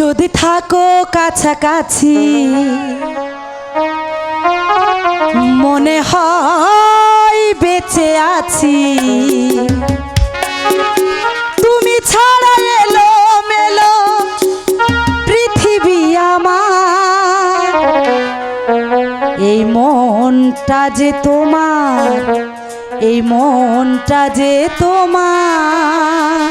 যদি থাকো কাছাকাছি মনে হয় বেঁচে আছি। এই মনটা যে তোমার এই মনটা যে তোমার।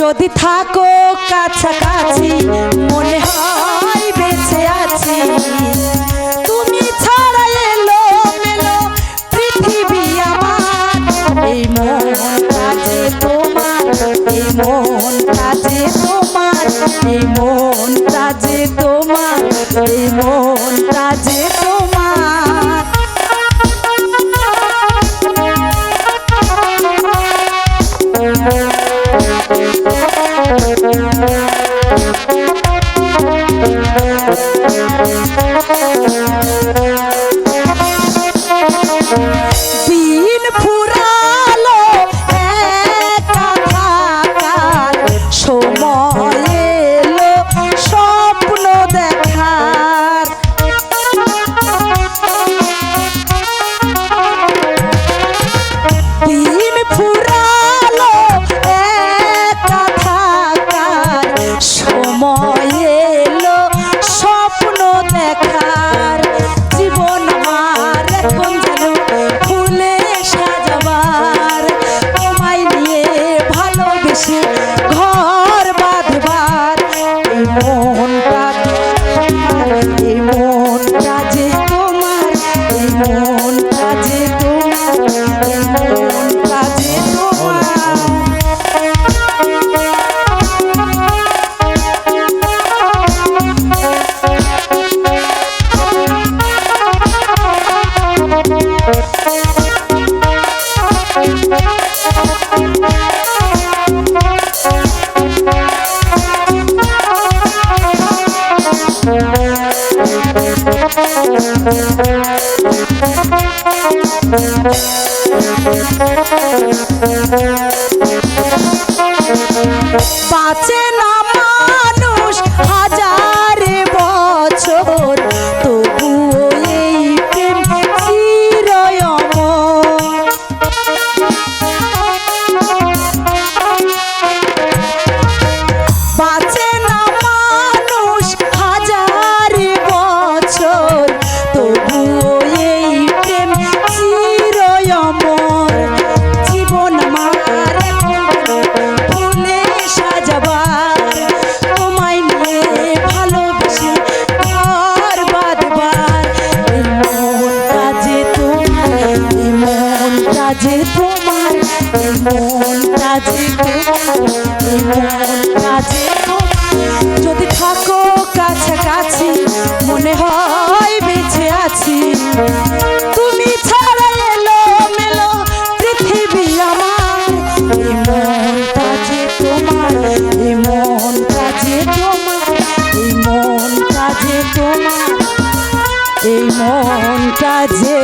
যদি থাকো কাছাকাছি মনে হয় বেঁচে যে তোমার মনটা যে তোমার মনটা যে তোমার মনটা যে তোমার। দিন বাঁচে না তোমার তোমার যদি থাকো কাছাকাছি, মনে হয় বেঁচে আছি। তুমি ছাড়া এলো মেলো পৃথিবী আমার। এই মনটা যে তোমার এই মনটা যে তোমার এই মনটা যে তোমার এই মনটা যে